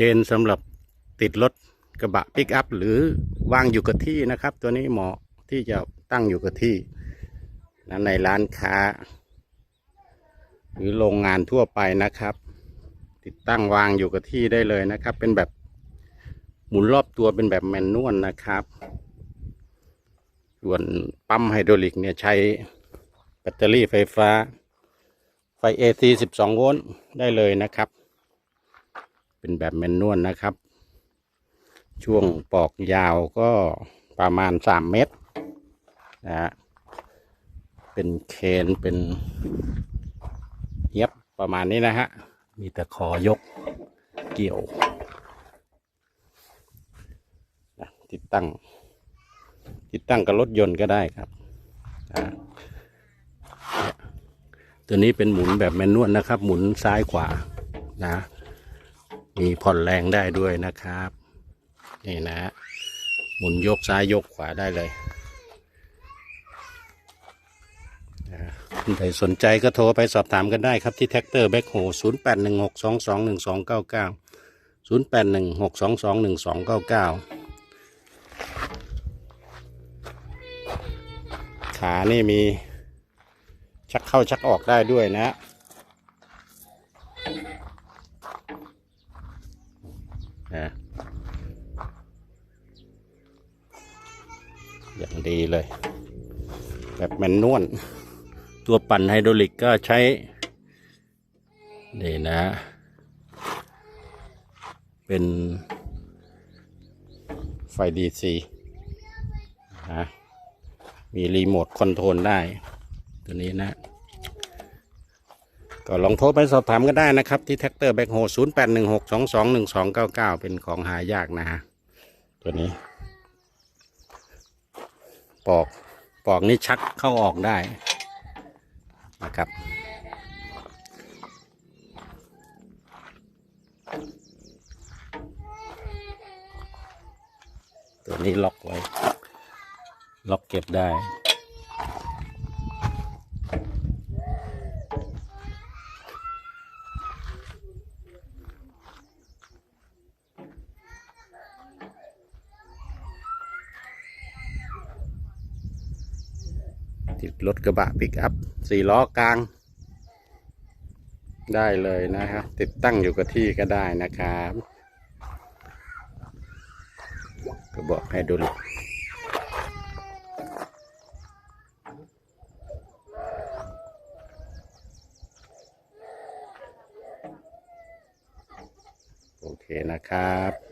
คนสำหรับติดรถกระบะปิกอัพหรือวางอยู่กับที่นะครับ ตัวนี้เหมาะที่จะตั้งอยู่กับที่ในร้านค้า หรือโรงงานทั่วไปนะครับ ติดตั้งวางอยู่กับที่ได้เลยนะครับ เป็นแบบหมุนรอบตัวเป็นแบบแมนนวลนะครับ ส่วนปั๊มไฮดรอลิกเนี่ยใช้แบตเตอรี่ไฟฟ้า ไฟ AC 12 โวลต์ได้เลยนะครับ เป็นแบบแมนนวลนะครับ ช่วงปอกยาวก็ประมาณ3เมตรนะฮะเป็นเคนเป็นเย็บประมาณนี้นะฮะ มีแต่คอยกเกี่ยวนะติดตั้ง ติดตั้งกับรถยนต์ก็ได้ครับอ่าตัวนี้เป็นหมุนแบบแมนนวลนะครับ หมุนซ้ายขวานะ มีผ่อนแรงได้ด้วยนะครับ นี่นะ หมุนยกซ้ายยกขวาได้เลยคุณใครสนใจก็โทรไปสอบถามกันได้ครับที่แท็กเตอร์แบ็คโฮศูนย์แปดหนึ่งหกสองสองหนึ่งสองเก้าเก้าศูนย์แปดหนึ่งหกสองสองหนึ่งสองเก้าเก้าขานี่มี ชักเข้าชักออกได้ด้วยนะ นะอย่างดีเลย แบบแมนนวลตัวปั่นไฮดรอลิกก็ใช้ นี่นะ เป็นไฟดีซีนะมีรีโมทคอนโทรลได้ ตัวนี้นะ ก็ลองโทรไปสอบถามก็ได้นะครับ ที่แท็กเตอร์แบ็คโฮศูนย์แปดหนึ่งหกสองสองหนึ่งสองเก้าเก้าเป็นของหายากนะฮะตัวนี้ ปอกปอกนี่ชักเข้าออกได้นะครับตัวนี้ล็อกไว้ ล็อกเก็บได้ ติดรถกระบะปิกอัพสี่ล้อกลาง ได้เลยนะครับ ติดตั้งอยู่กับที่ก็ได้นะครับ กระบอกให้ดูเลยโอเคนะครับ